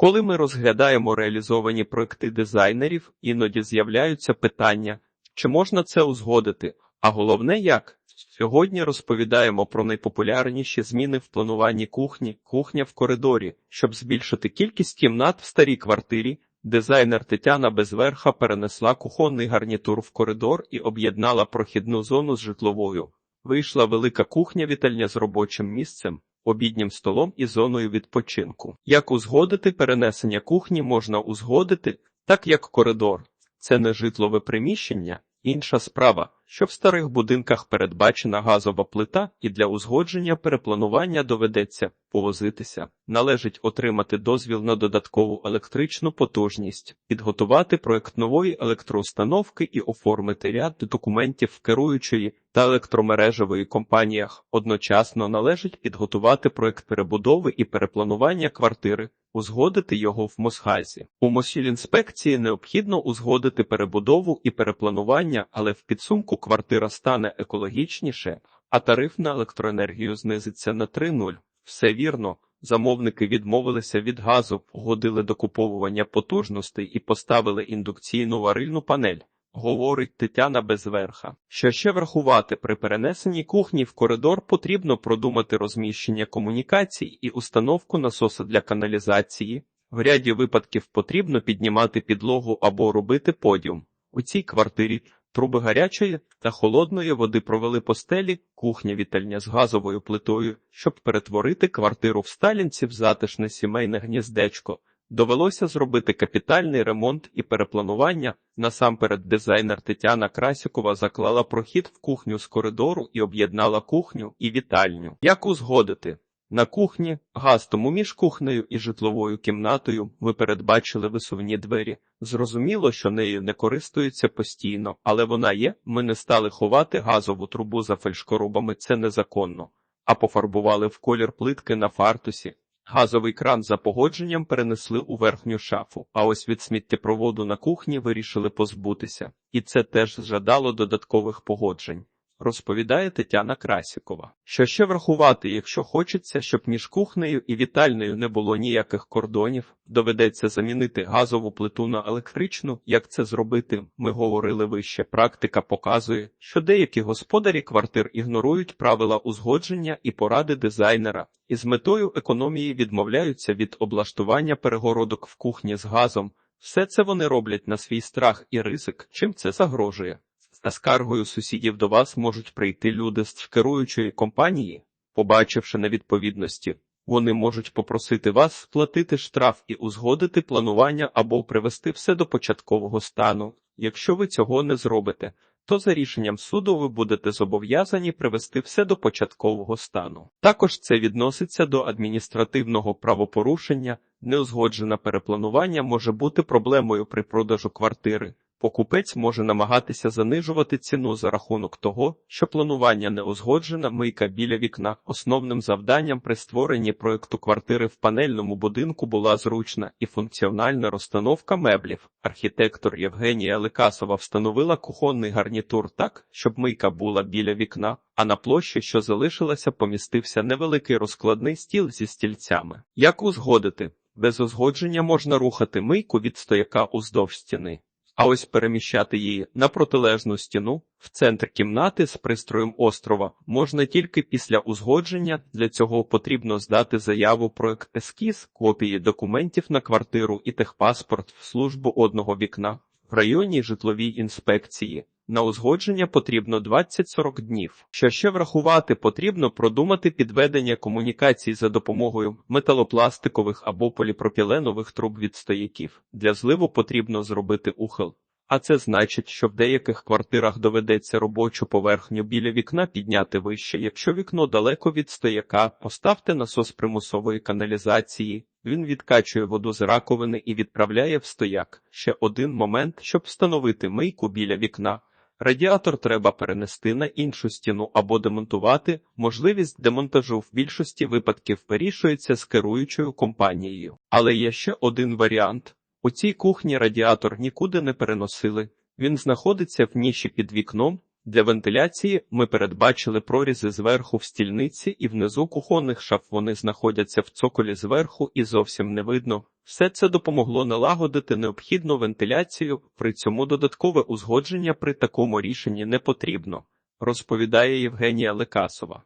Коли ми розглядаємо реалізовані проекти дизайнерів, іноді з'являються питання, чи можна це узгодити, а головне як. Сьогодні розповідаємо про найпопулярніші зміни в плануванні кухні, кухня в коридорі, щоб збільшити кількість кімнат в старій квартирі. Дизайнер Тетяна Безверха перенесла кухонний гарнітур в коридор і об'єднала прохідну зону з житловою. Вийшла велика кухня-вітальня з робочим місцем, обіднім столом і зоною відпочинку. Як узгодити перенесення кухні можна узгодити, так як коридор. Це не житлове приміщення, інша справа, що в старих будинках передбачена газова плита, і для узгодження перепланування доведеться повозитися. Належить отримати дозвіл на додаткову електричну потужність, підготувати проект нової електроустановки і оформити ряд документів керуючої та електромережевої компаніях. Одночасно належить підготувати проект перебудови і перепланування квартири, узгодити його в Мосгазі. У Мосілінспекції необхідно узгодити перебудову і перепланування, але в підсумку квартира стане екологічніше, а тариф на електроенергію знизиться на 3,0. Все вірно. Замовники відмовилися від газу, погодили докуповування потужностей і поставили індукційну варильну панель. Говорить Тетяна Безверха. Що ще врахувати при перенесенні кухні в коридор потрібно продумати розміщення комунікацій і установку насоса для каналізації. В ряді випадків потрібно піднімати підлогу або робити подіум. У цій квартирі труби гарячої та холодної води провели по стелі, кухня вітальня з газовою плитою, щоб перетворити квартиру в Сталінці в затишне сімейне гніздечко. Довелося зробити капітальний ремонт і перепланування. Насамперед, дизайнер Тетяна Красікова заклала прохід в кухню з коридору і об'єднала кухню і вітальню. Як узгодити? На кухні, газ тому між кухнею і житловою кімнатою ви передбачили висувні двері. Зрозуміло, що нею не користуються постійно, але вона є. Ми не стали ховати газову трубу за фальшкорубами, це незаконно, а пофарбували в колір плитки на фартусі. Газовий кран за погодженням перенесли у верхню шафу, а ось від сміттєпроводу на кухні вирішили позбутися, і це теж жадало додаткових погоджень. Розповідає Тетяна Красікова. Що ще врахувати, якщо хочеться, щоб між кухнею і вітальнею не було ніяких кордонів, доведеться замінити газову плиту на електричну. Як це зробити? Ми говорили вище. Практика показує, що деякі господарі квартир ігнорують правила узгодження і поради дизайнера, і з метою економії відмовляються від облаштування перегородок в кухні з газом. Все це вони роблять на свій страх і ризик, чим це загрожує. Та скаргою сусідів до вас можуть прийти люди з керуючої компанії, побачивши невідповідності, вони можуть попросити вас сплатити штраф і узгодити планування або привести все до початкового стану. Якщо ви цього не зробите, то за рішенням суду ви будете зобов'язані привести все до початкового стану. Також це відноситься до адміністративного правопорушення, неузгоджене перепланування може бути проблемою при продажу квартири. Покупець може намагатися занижувати ціну за рахунок того, що планування не узгоджена мийка біля вікна. Основним завданням при створенні проекту квартири в панельному будинку була зручна і функціональна розстановка меблів. Архітектор Євгенія Лекасова встановила кухонний гарнітур так, щоб мийка була біля вікна, а на площі, що залишилася, помістився невеликий розкладний стіл зі стільцями. Як узгодити? Без узгодження можна рухати мийку від стояка уздовж стіни. А ось переміщати її на протилежну стіну в центр кімнати з пристроєм острова можна тільки після узгодження. Для цього потрібно здати заяву про ескіз, копії документів на квартиру і техпаспорт в службу одного вікна в районній житловій інспекції. На узгодження потрібно 20-40 днів. Що ще врахувати, потрібно продумати підведення комунікацій за допомогою металопластикових або поліпропіленових труб від стояків. Для зливу потрібно зробити ухил. А це значить, що в деяких квартирах доведеться робочу поверхню біля вікна підняти вище. Якщо вікно далеко від стояка, поставте насос примусової каналізації. Він відкачує воду з раковини і відправляє в стояк. Ще один момент, щоб встановити мийку біля вікна. Радіатор треба перенести на іншу стіну або демонтувати. Можливість демонтажу в більшості випадків вирішується з керуючою компанією. Але є ще один варіант. У цій кухні радіатор нікуди не переносили. Він знаходиться в ніші під вікном. Для вентиляції ми передбачили прорізи зверху в стільниці і внизу кухонних шаф вони знаходяться в цоколі зверху і зовсім не видно. Все це допомогло налагодити необхідну вентиляцію, при цьому додаткове узгодження при такому рішенні не потрібно, розповідає Євгенія Лекасова.